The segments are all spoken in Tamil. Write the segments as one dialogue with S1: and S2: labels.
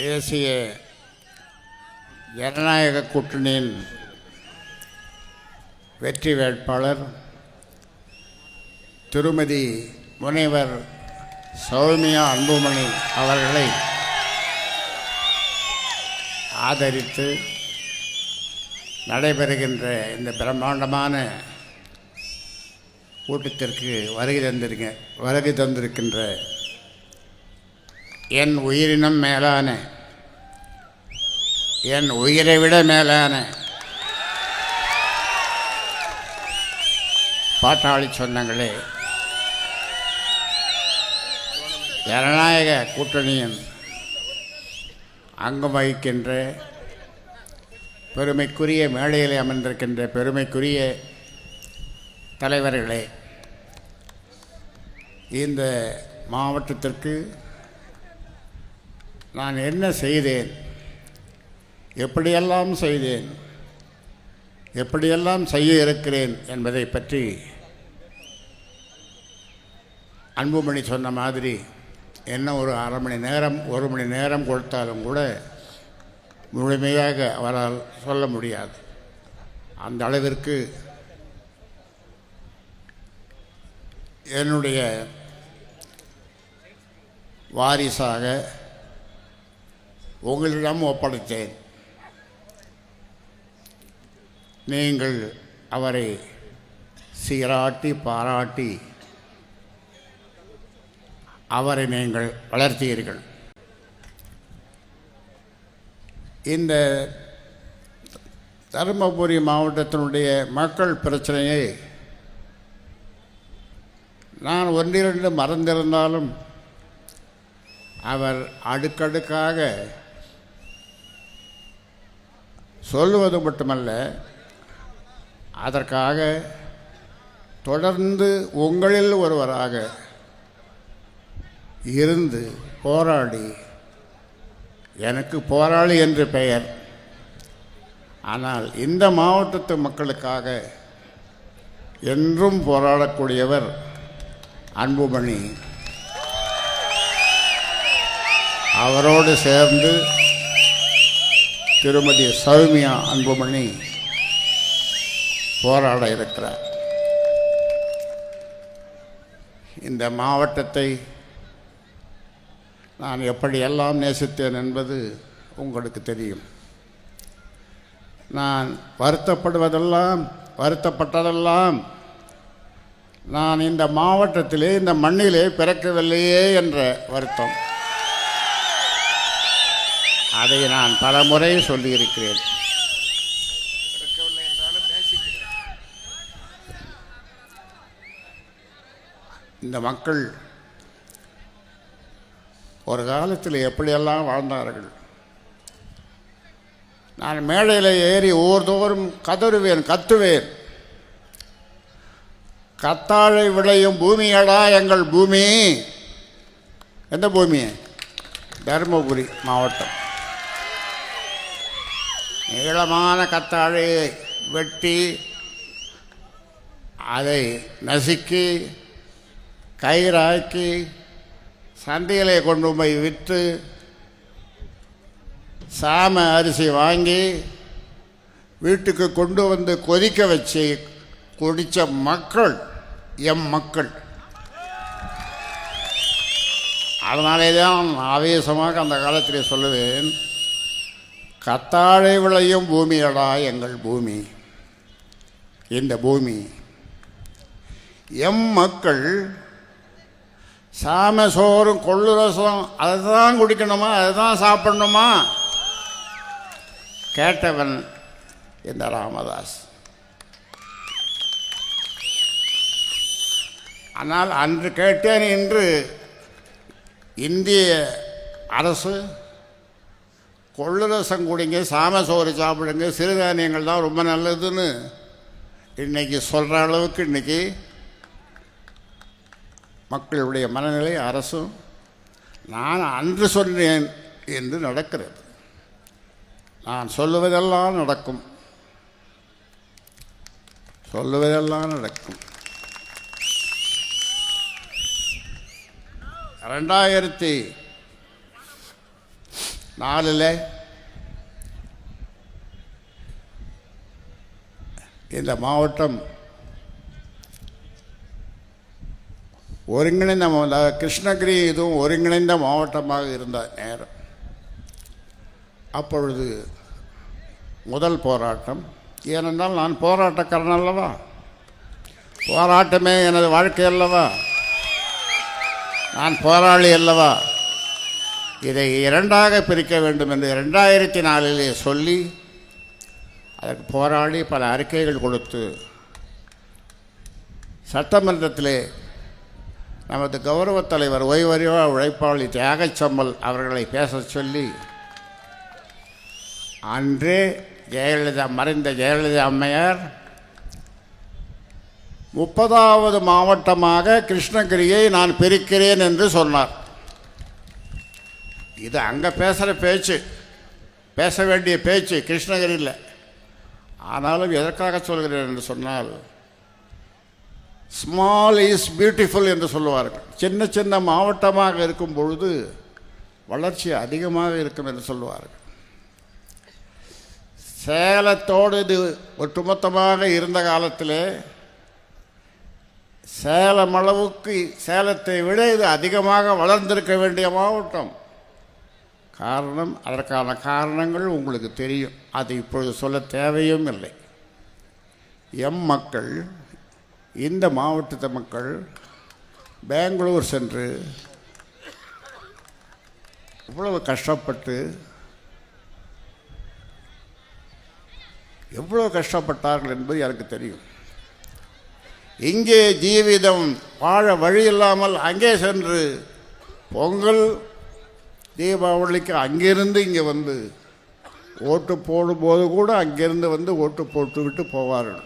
S1: தேசிய ஜனநாயக கூட்டணியின் வெற்றி வேட்பாளர் திருமதி முனைவர் சௌமியா அன்புமணி அவர்களை ஆதரித்து நடைபெறுகின்ற இந்த பிரம்மாண்டமான கூட்டத்திற்கு வருகை தந்திருக்க வருகை தந்திருக்கின்ற என் உயிரினம் மேலான. என் உயிரை விட மேலான. பாட்டாளி சொன்னங்களே ஜனநாயக கூட்டணியின் அங்கம் வகிக்கின்ற பெருமைக்குரிய மேடையில் அமர்ந்திருக்கின்ற பெருமைக்குரிய தலைவர்களே இந்த மாவட்டத்திற்கு நான் என்ன செய்தேன்? எப்படியெல்லாம் செய்தேன்? எப்படியெல்லாம் செய்ய இருக்கிறேன் என்பதை பற்றி அன்புமணி சொன்ன மாதிரி என்ன ஒரு அரை மணி நேரம் ஒரு மணி நேரம் கொடுத்தாலும் கூட முழுமையாக அவரால் சொல்ல முடியாது. அந்த அளவிற்கு என்னுடைய வாரிசாக உங்களிடம் ஒப்படைத்தேன். நீங்கள் அவரை சீராட்டி பாராட்டி அவரை நீங்கள் வளர்த்தீர்கள். இந்த தருமபுரி மாவட்டத்தினுடைய மக்கள் பிரச்சனையை நான் ஒன்றிரண்டு மறந்திருந்தாலும் அவர் அடுக்கடுக்காக சொல்லுவது மட்டுமல்ல அதற்காக தொடர்ந்து உங்களில் ஒருவராக இருந்து போராடி எனக்கு போராளி என்று பெயர். ஆனால் இந்த மாவட்டத்து மக்களுக்காக என்றும் போராடக்கூடியவர் அன்புமணி. அவரோடு சேர்ந்து திருமதி சௌமியா அன்புமணி போராட இருக்கிறார். இந்த மாவட்டத்தை நான் எப்படியெல்லாம் நேசித்தேன் என்பது உங்களுக்கு தெரியும். நான் வருத்தப்படுவதெல்லாம் வருத்தப்பட்டதெல்லாம் நான் இந்த மாவட்டத்திலே இந்த மண்ணிலே பிறக்கவில்லையே என்ற வருத்தம். அதை நான் பல முறை சொல்லியிருக்கிறேன். இந்த மக்கள் ஒரு காலத்தில் எப்படியெல்லாம் வாழ்ந்தார்கள்? நான் மேடையில் ஏறி ஊர்தோறும் கதறுவேன் கத்துவேன். கத்தாழை விளையும் பூமியடா எங்கள் பூமி. எந்த பூமி? தருமபுரி மாவட்டம். நீளமான கத்தாழையை வெட்டி அதை நசுக்கி கயிறாக்கி சந்தையிலே கொண்டு போய் விற்று சாம அரிசி வாங்கி வீட்டுக்கு கொண்டு வந்து கொதிக்க வச்சு குடித்த மக்கள் எம் மக்கள். அதனாலே தான் ஆவேசமாக அந்த காலத்திலே சொல்லுவேன் கத்தாழை விளையும் பூமியடா எங்கள் பூமி? இந்த பூமி. எம் மக்கள் சாம சோறும் கொள்ளு ரசம் அதை தான் குடிக்கணுமா? அதை தான் சாப்பிடணுமா? கேட்டவன் இந்த ராமதாஸ். ஆனால் அன்று கேட்டேன் என்று இந்திய அரசு கொள்ளரசம் குடிங்க சாம சோறு சாப்பிடுங்க சிறுதானியங்கள் தான் ரொம்ப நல்லதுன்னு இன்னைக்கு சொல்கிற அளவுக்கு இன்றைக்கி மக்களுடைய மனநிலை அரசும் நான் அன்று சொன்னேன் என்று நடக்கிறது. நான் சொல்லுவதெல்லாம் நடக்கும். சொல்லுவதெல்லாம் நடக்கும். ரெண்டாயிரத்தி நாலில். இந்த மாவட்டம் ஒருங்கிணைந்த கிருஷ்ணகிரி இதுவும் ஒருங்கிணைந்த மாவட்டமாக இருந்த நேரம். அப்பொழுது முதல் போராட்டம். ஏனென்றால் நான் போராட்டக்காரன் அல்லவா? போராட்டமே எனது வாழ்க்கை அல்லவா? நான் போராளி அல்லவா? இதை இரண்டாக பிரிக்க வேண்டும் என்று ரெண்டாயிரத்தி நாலிலே சொல்லி அதற்கு போராடி பல அறிக்கைகள் கொடுத்து சட்டமன்றத்திலே நமது கௌரவத் தலைவர் ஓய்வறிவா உழைப்பாளி தியாகச்சம்மல் அவர்களை பேச சொல்லி அன்றே ஜெயலலிதா மறைந்த ஜெயலலிதா அம்மையார் முப்பதாவது மாவட்டமாக கிருஷ்ணகிரியை நான் பிரிக்கிறேன் என்று சொன்னார். இது அங்கே பேசுகிற பேச்சு. பேச வேண்டிய பேச்சு கிருஷ்ணகிரியில். ஆனாலும் எதற்காக சொல்கிறேன் என்று சொன்னால் ஸ்மால் இஸ் பியூட்டிஃபுல் என்று சொல்லுவார்கள். சின்ன சின்ன மாவட்டமாக இருக்கும் பொழுது வளர்ச்சி அதிகமாக இருக்கும் என்று சொல்லுவார்கள். சேலத்தோடு இது ஒட்டுமொத்தமாக இருந்த காலத்தில் சேலம் அளவுக்கு சேலத்தை விட இது அதிகமாக வளர்ந்திருக்க வேண்டிய மாவட்டம். காரணம் அதற்கான காரணங்கள் உங்களுக்கு தெரியும். அது இப்பொழுது சொல்ல தேவையும் இல்லை. எம் மக்கள் இந்த மாவட்டத்து மக்கள் பெங்களூர் சென்று இவ்வளவு கஷ்டப்பட்டு எவ்வளோ கஷ்டப்பட்டார்கள் என்பது எனக்கு தெரியும். இங்கே ஜீவிதம் வாழ வழி இல்லாமல் அங்கே சென்று பொங்கல் தீபாவளிக்கு அங்கிருந்து இங்கே வந்து ஓட்டு போடும்போது கூட அங்கிருந்து வந்து ஓட்டு போட்டு விட்டு போவார்கள்.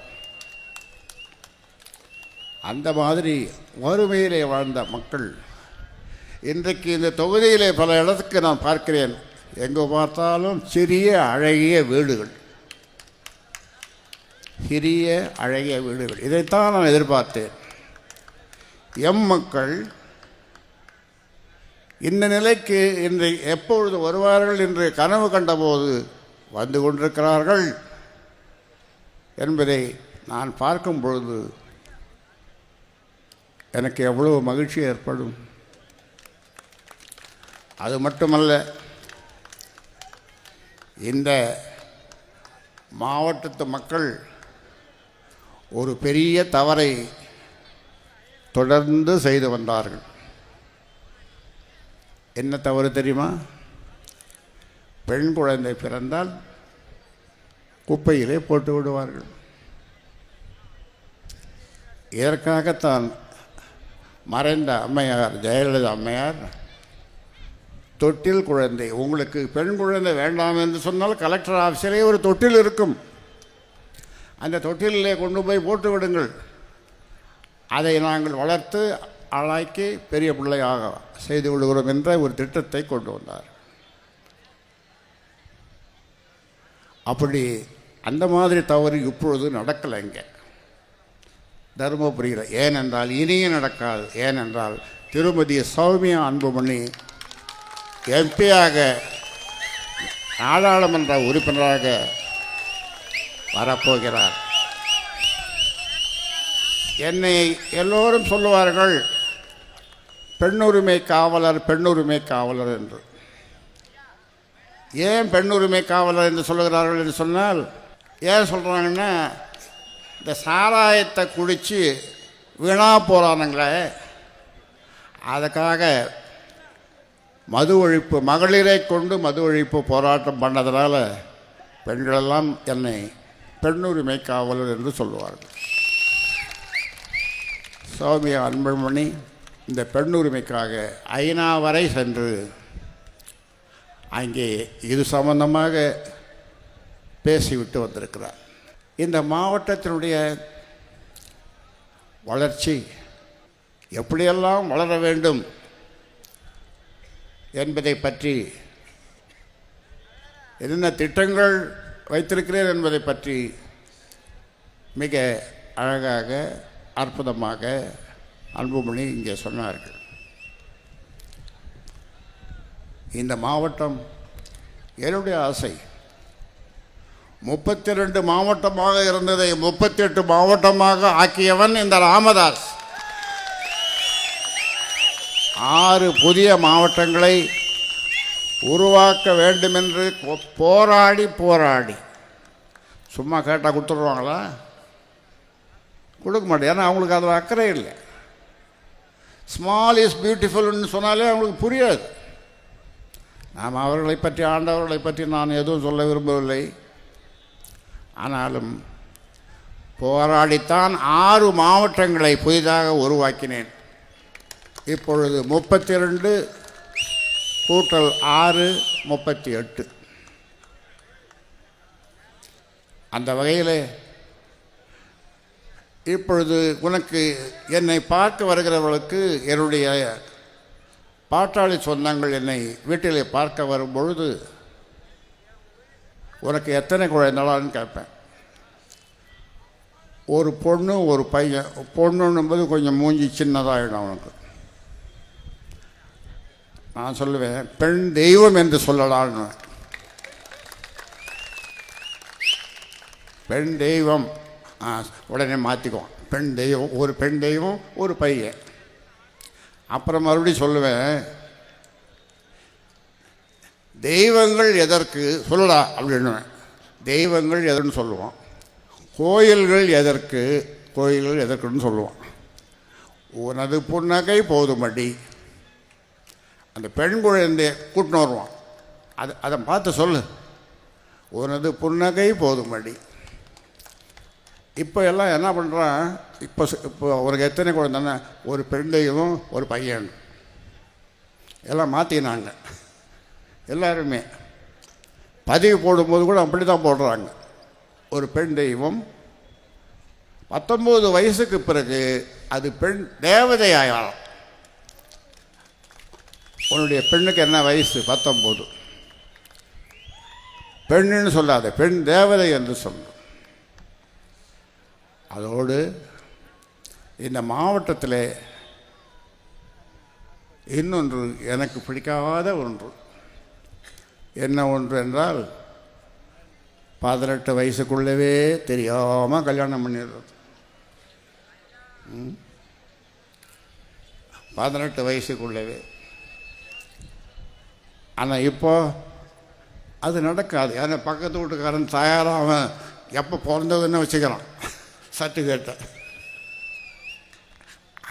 S1: அந்த மாதிரி வறுமையிலே வாழ்ந்த மக்கள் இன்றைக்கு இந்த தொகுதியிலே பல இடத்துக்கு நான் பார்க்கிறேன். எங்கே பார்த்தாலும் சிறிய அழகிய வீடுகள். சிறிய அழகிய வீடுகள். இதைத்தான் நான் எதிர்பார்த்தேன். எம் மக்கள் இந்த நிலைக்கு இன்று எப்பொழுது வருவார்கள் என்று கனவு கண்டபோது வந்து கொண்டிருக்கிறார்கள் என்பதை நான் பார்க்கும் பொழுது எனக்கு எவ்வளவு மகிழ்ச்சி ஏற்படும். அது மட்டுமல்ல இந்த மாவட்டத்து மக்கள் ஒரு பெரிய தவறை தொடர்ந்து செய்து வந்தார்கள். என்ன தவறு தெரியுமா? பெண் குழந்தை பிறந்தால் குப்பையிலே போட்டு விடுவார்கள். இதற்காகத்தான் மறைந்த அம்மையார் ஜெயலலிதா அம்மையார் தொட்டில் குழந்தை உங்களுக்கு பெண் குழந்தை வேண்டாம் என்று சொன்னால் கலெக்டர் ஆஃபீஸிலே ஒரு தொட்டில் இருக்கும். அந்த தொட்டிலே கொண்டு போய் போட்டு விடுங்கள். அதை நாங்கள் வளர்த்து ஆளாக்கி பெரிய பிள்ளையாக செய்து கொள்கிறோம் என்ற ஒரு திட்டத்தை கொண்டு வந்தார். அப்படி அந்த மாதிரி தவறு இப்பொழுது நடக்கலை இங்கே. தருமபுரியில். ஏனென்றால் இனியும் நடக்காது. ஏனென்றால் திருமதி சௌமியா அன்புமணி எம்பியாக நாடாளுமன்ற உறுப்பினராக வரப்போகிறார். என்னை எல்லோரும் சொல்லுவார்கள் பெண்ணுரிமை காவலர் பெண்ணுரிமை காவலர் என்று. ஏன் பெண்ணுரிமை காவலர் என்று சொல்லுகிறார்கள் என்று சொன்னால் ஏன் சொல்கிறாங்கன்னா இந்த சாராயத்தை குடித்து வீணா போகிறானுங்களே அதுக்காக மது ஒழிப்பு மகளிரை கொண்டு மது ஒழிப்பு போராட்டம் பண்ணதுனால பெண்களெல்லாம் என்னை பெண்ணுரிமை காவலர் என்று சொல்லுவார்கள். சௌமியா அன்புமணி இந்த பெண்ணுரிமைக்காக ஐநா வரை சென்று அங்கே இது சம்பந்தமாக பேசிவிட்டு வந்திருக்கிறார். இந்த மாவட்டத்தினுடைய வளர்ச்சி எப்படியெல்லாம் வளர வேண்டும் என்பதை பற்றி என்னென்ன திட்டங்கள் வைத்திருக்கிறேன் என்பதை பற்றி மிக அழகாக அற்புதமாக அன்புமணி இங்கே சொன்னார்கள். இந்த மாவட்டம் என்னுடைய ஆசை. முப்பத்தி ரெண்டு மாவட்டமாக இருந்ததை முப்பத்தி எட்டு மாவட்டமாக ஆக்கியவன் இந்த ராமதாஸ். ஆறு புதிய மாவட்டங்களை உருவாக்க வேண்டுமென்று போ- போராடி போராடி. சும்மா கேட்டால் கொடுத்துருவாங்களா கொடுக்க மாட்டேன். ஏன்னா அவங்களுக்கு அதில் அக்கறை இல்லை. ஸ்மால் இஸ் பியூட்டிஃபுல்னு சொன்னாலே அவங்களுக்கு புரியாது. நாம் அவர்களை பற்றி ஆண்டவர்களை பற்றி நான் எதுவும் சொல்ல விரும்பவில்லை. ஆனாலும் போராடித்தான் ஆறு மாவட்டங்களை புதிதாக உருவாக்கினேன். இப்பொழுது முப்பத்தி ரெண்டு கூட்டல் ஆறு முப்பத்தி எட்டு. அந்த வகையில் இப்பொழுது உனக்கு என்னை பார்க்க வருகிறவர்களுக்கு என்னுடைய பாட்டாளி சொந்தங்கள் என்னை வீட்டிலே பார்க்க வரும்பொழுது உனக்கு எத்தனை குழந்தைகளான்னு கேட்பேன். ஒரு பொண்ணு ஒரு பையன். பொண்ணுன்னும்போது கொஞ்சம் மூஞ்சி சின்னதாகிடும் அவனுக்கு. நான் சொல்லுவேன் பெண் தெய்வம் என்று சொல்லலான்னு பெண் தெய்வம். உடனே மாற்றிக்குவோம் பெண் தெய்வம் ஒரு பெண் தெய்வம் ஒரு பையன். அப்புறம் மறுபடியும் சொல்லுவேன் தெய்வங்கள் எதற்கு சொல்லடா அப்படின்னுவேன். தெய்வங்கள் எதற்குன்னு சொல்லுவோம் கோயில்கள் எதற்கு கோயில்கள் எதற்குன்னு சொல்லுவோம் உனது புன்னகை போதுமடி. அந்த பெண் குழந்தைய கூட்டின்னு வருவான். அதை அதை பார்த்து சொல்லு. உனது புன்னகை போதுமடி. இப்போ எல்லாம் என்ன பண்ணுறான் இப்போ இப்போ அவருக்கு எத்தனை குழந்தைன்னா ஒரு பெண்டையும் ஒரு பையன். எல்லாம் மாற்றினாங்க எல்லாருமே. பதிவு போடும்போது கூட அப்படி தான் போடுறாங்க. ஒரு பெண் தெய்வம் பத்தொம்போது வயசுக்கு பிறகு அது பெண் தேவதை ஆகலாம் உன்னுடைய பெண்ணுக்கு என்ன வயசு? பத்தொம்போது பெண்ணுன்னு சொல்லாத பெண் தேவதை என்று சொல்லணும். அதோடு இந்த மாவட்டத்தில் இன்னொன்று எனக்கு பிடிக்காத ஒன்று. என்ன ஒன்று என்றால் பதினெட்டு வயசுக்குள்ளவே தெரியாமல் கல்யாணம் பண்ணிடுறது. பதினெட்டு வயசுக்குள்ளவே. ஆனால் இப்போ அது நடக்காது. ஏன்னா பக்கத்து வீட்டுக்காரன் தயாராக அவன் எப்போ பிறந்ததுன்னு வச்சுக்கிறான். சர்டிஃபிகேட்டை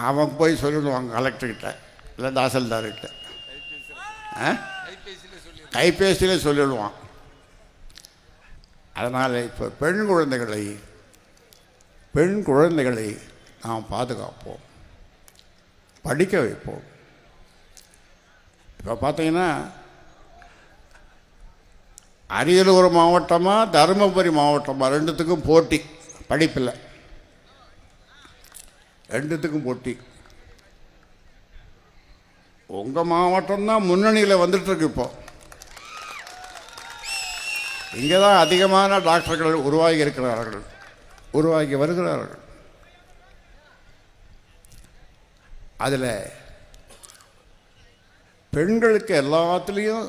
S1: அவன் போய் சொல்லிடுவான் கலெக்டர்கிட்ட இல்லை தாசில்தார்கிட்ட ஆ? கைபேசியிலே சொல்லிடுவான். அதனால் இப்போ பெண் குழந்தைகளை பெண் குழந்தைகளை நாம் பாதுகாப்போம். படிக்க வைப்போம். இப்போ பார்த்தீங்கன்னா அரியலூர் மாவட்டமாக தருமபுரி மாவட்டமாக ரெண்டுத்துக்கும் போட்டி படிப்பில். ரெண்டுத்துக்கும் போட்டி. உங்கள் மாவட்டம்தான் முன்னணியில் வந்துட்டுருக்கு இப்போ. இங்கே தான் அதிகமான டாக்டர்கள் உருவாகி இருக்கிறார்கள். உருவாகி வருகிறார்கள். அதில் பெண்களுக்கு எல்லாத்துலேயும்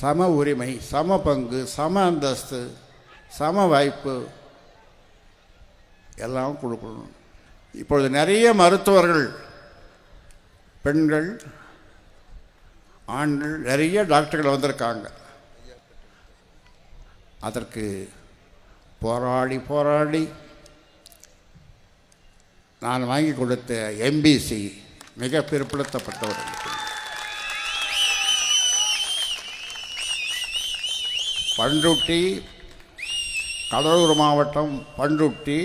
S1: சம உரிமை சம பங்கு சம அந்தஸ்து சம வாய்ப்பு எல்லாம் கொடுக்கணும். இப்பொழுது நிறைய மருத்துவர்கள் பெண்கள் ஆண்கள் நிறைய டாக்டர்கள் வந்திருக்காங்க. அதற்கு போராடி போராடி நான் வாங்கி கொடுத்த எம்பிசி மிக பிற்படுத்தப்பட்டவர். பண்ருட்டி கடலூர் மாவட்டம் பண்ருட்டி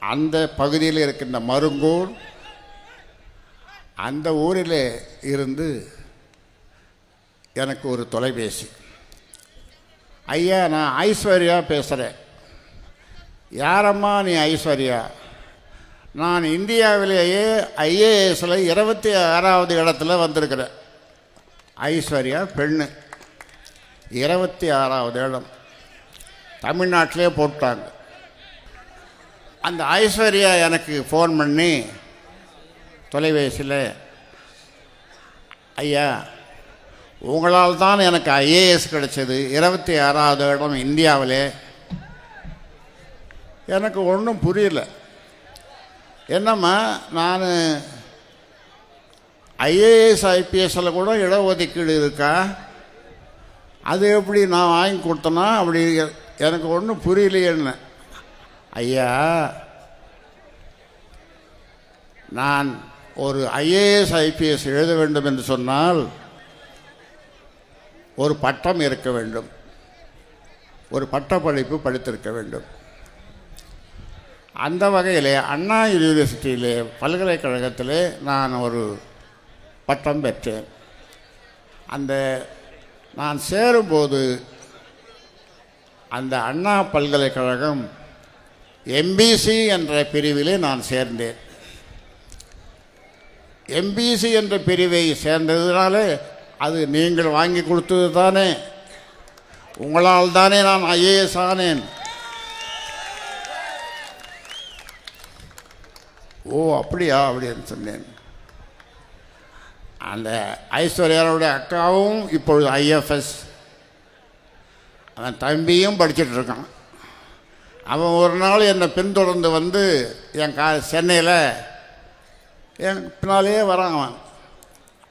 S1: அந்த பகுதியில் இருக்கின்ற மருங்கூர் அந்த ஊரில் இருந்து எனக்கு ஒரு தொலைபேசி. ஐயா நான் ஐஸ்வர்யா பேசுகிறேன் யாரம்மா நீ ஐஸ்வர்யா? நான் இந்தியாவிலேயே ஐஏஎஸில் இருபத்தி ஆறாவது இடத்துல வந்திருக்கிறேன். ஐஸ்வர்யா பெண்ணு. இருபத்தி ஆறாவது இடம். தமிழ்நாட்டிலே போட்டாங்க. அந்த ஐஸ்வர்யா எனக்கு ஃபோன் பண்ணி தொலைபேசியில் ஐயா உங்களால் தான் எனக்கு ஐஏஎஸ் கிடைச்சது. இருபத்தி ஆறாவது இடம் இந்தியாவிலே. எனக்கு ஒன்றும் புரியல. என்னம்மா நான் ஐஏஎஸ் ஐபிஎஸ்ஸில் கூட இடஒதுக்கீடு இருக்கா? அது எப்படி நான் வாங்கி கொடுத்தேன்னா அப்படி எனக்கு ஒன்றும் புரியலையேன்னு. ஐயா நான் ஒரு ஐஏஎஸ் ஐபிஎஸ் எழுத வேண்டும் என்று சொன்னால் ஒரு பட்டம் இருக்க வேண்டும். ஒரு பட்டப்படிப்பு படித்திருக்க வேண்டும். அந்த வகையிலே அண்ணா யூனிவர்சிட்டியிலே பல்கலைக்கழகத்திலே நான் ஒரு பட்டம் பெற்றேன். அந்த நான் சேரும்போது அந்த அண்ணா பல்கலைக்கழகம் எம்பிசி என்ற பிரிவிலே நான் சேர்ந்தேன். எம்பிசி என்ற பிரிவை சேர்ந்ததுனாலே அது நீங்கள் வாங்கி கொடுத்தது தானே. உங்களால் தானே நான் ஐஏஎஸ் ஆனேன். ஓ அப்படியா அப்படின்னு சொன்னேன். அந்த ஐஸ்வர்யாவுடைய அக்காவும் இப்பொழுது ஐஎஃப்எஸ் அவன் தம்பியும் படிச்சுட்டு இருக்கான். அவன் ஒரு நாள் என்னை பின்தொடர்ந்து வந்து என் கா சென்னையில் என் பின்னாலேயே வரான் அவன்.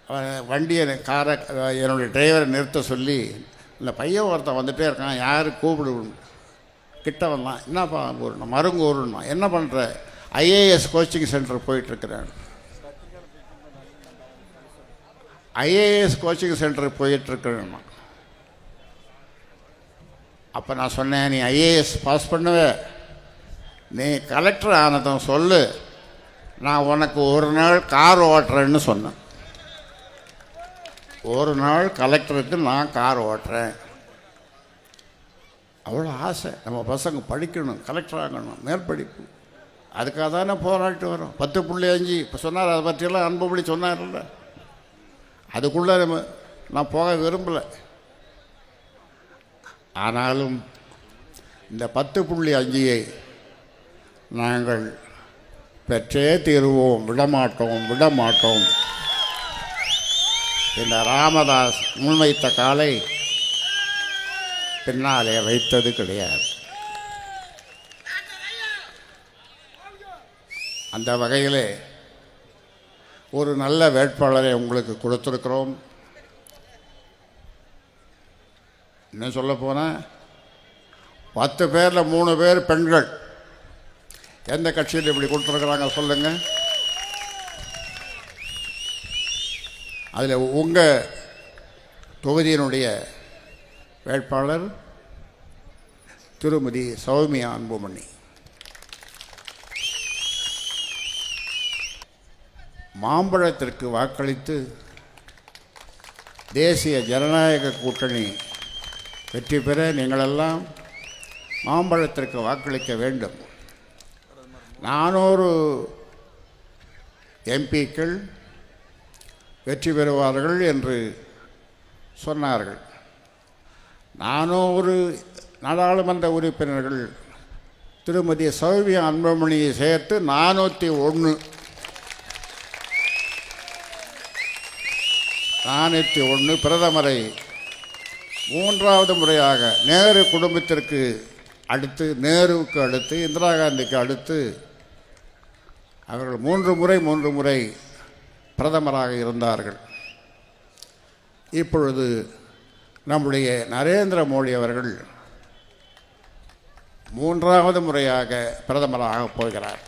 S1: அவன் வண்டியை காரை என்னுடைய டிரைவரை நிறுத்த சொல்லி இந்த பையன் ஒருத்தன் வந்துகிட்டே இருக்கான் யார் கூப்பிடு கிட்ட வந்தான். என்னப்பா ஊர் மருங்கூருன்னா என்ன பண்ணுற ஐஏஎஸ் கோச்சிங் சென்டர் போயிட்டுருக்கிறேன். ஐஏஎஸ் கோச்சிங் சென்டர் போயிட்டுருக்கிறேன். அப்போ நான் சொன்னேன் நீ ஐஏஎஸ் பாஸ் பண்ணுவே. நீ கலெக்டர் ஆனதும் சொல்லு. நான் உனக்கு ஒரு நாள் கார் ஓட்டுறேன்னு சொன்னேன். ஒரு நாள் கலெக்டருக்கு நான் கார் ஓட்டுறேன். அவ்வளோ ஆசை. நம்ம பசங்க படிக்கணும் கலெக்டர் ஆகணும் மேற்படிப்பு. அதுக்காக தானே போராட்டு வரும். பத்து புள்ளி அஞ்சு. இப்போ சொன்னார் அதை பற்றியெல்லாம் அன்புபடி சொன்னார்ல அதுக்குள்ளே நம்ம நான் போக விரும்பலை. ஆனாலும் இந்த பத்து புள்ளி அஞ்சியை நாங்கள் பெற்றே தீருவோம் விடமாட்டோம் விடமாட்டோம் இந்த ராமதாஸ் முன்வைத்த காலை பின்னாலே வைத்தது கிடையாது. அந்த வகையிலே ஒரு நல்ல வேட்பாளரை உங்களுக்கு கொடுத்துருக்கிறோம். இன்னும் சொல்ல போனால் பத்து பேரில் மூணு பேர் பெண்கள். எந்த கட்சியில் இப்படி கொடுத்துருக்குறாங்க சொல்லுங்கள் அதில் உங்கள் தொகுதியினுடைய வேட்பாளர் திருமதி சௌமியா அன்புமணி. மாம்பழத்திற்கு வாக்களித்து தேசிய ஜனநாயக கூட்டணி வெற்றி பெற நீங்களெல்லாம் மாம்பழத்திற்கு வாக்களிக்க வேண்டும். நானூறு எம்பிக்கள் வெற்றி பெறுவார்கள் என்று சொன்னார்கள். நானூறு நாடாளுமன்ற உறுப்பினர்கள் திருமதி சௌமியா அன்புமணியை சேர்த்து நானூற்றி ஒன்று நானூற்றி ஒன்று பிரதமரை மூன்றாவது முறையாக நேரு குடும்பத்திற்கு அடுத்து நேருவுக்கு அடுத்து இந்திரா காந்திக்கு அடுத்து அவர்கள் மூன்று முறை மூன்று முறை பிரதமராக இருந்தார்கள். இப்பொழுது நம்முடைய நரேந்திர மோடி அவர்கள் மூன்றாவது முறையாக பிரதமராக போகிறார்.